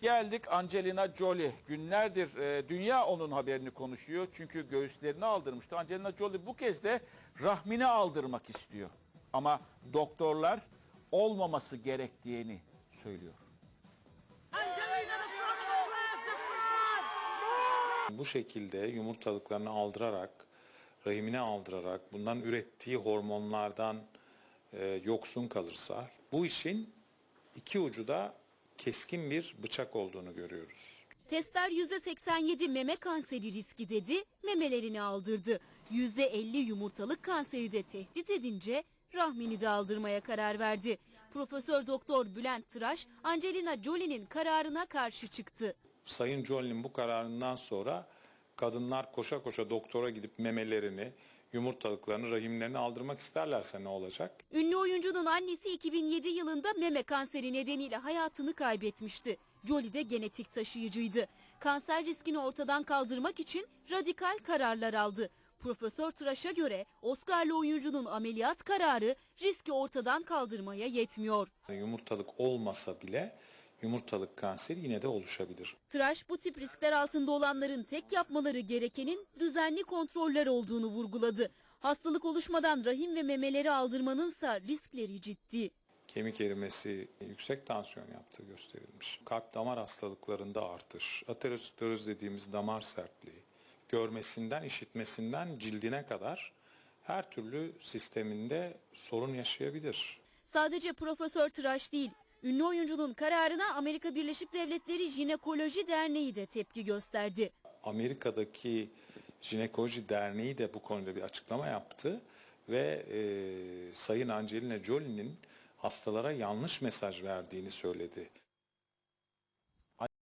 Geldik Angelina Jolie. Günlerdir e, dünya onun haberini konuşuyor. Çünkü göğüslerini aldırmıştı. Angelina Jolie bu kez de rahmini aldırmak istiyor. Ama doktorlar olmaması gerektiğini söylüyor. Bu şekilde yumurtalıklarını aldırarak, rahimine aldırarak, bundan ürettiği hormonlardan e, yoksun kalırsa bu işin iki ucu da keskin bir bıçak olduğunu görüyoruz. Testler %87 meme kanseri riski dedi, memelerini aldırdı. %50 yumurtalık kanseri de tehdit edince rahmini de aldırmaya karar verdi. Profesör Doktor Bülent Tıraş, Angelina Jolie'nin kararına karşı çıktı. Sayın Jolie'nin bu kararından sonra kadınlar koşa koşa doktora gidip memelerini, yumurtalıklarını, rahimlerini aldırmak isterlerse ne olacak? Ünlü oyuncunun annesi 2007 yılında meme kanseri nedeniyle hayatını kaybetmişti. Jolie de genetik taşıyıcıydı. Kanser riskini ortadan kaldırmak için radikal kararlar aldı. Profesör Tıraş'a göre Oscar'lı oyuncunun ameliyat kararı riski ortadan kaldırmaya yetmiyor. Yumurtalık olmasa bile yumurtalık kanseri yine de oluşabilir. Tıraş bu tip riskler altında olanların tek yapmaları gerekenin düzenli kontroller olduğunu vurguladı. Hastalık oluşmadan rahim ve memeleri aldırmanınsa riskleri ciddi. Kemik erimesi yüksek tansiyon yaptığı gösterilmiş. Kalp damar hastalıklarında artış, ateroskleroz dediğimiz damar sertliği, görmesinden, işitmesinden cildine kadar her türlü sisteminde sorun yaşayabilir. Sadece Profesör Tıraş değil, ünlü oyuncunun kararına Amerika Birleşik Devletleri Jinekoloji Derneği de tepki gösterdi. Amerika'daki Jinekoloji Derneği de bu konuda bir açıklama yaptı ve e, Sayın Angelina Jolie'nin hastalara yanlış mesaj verdiğini söyledi.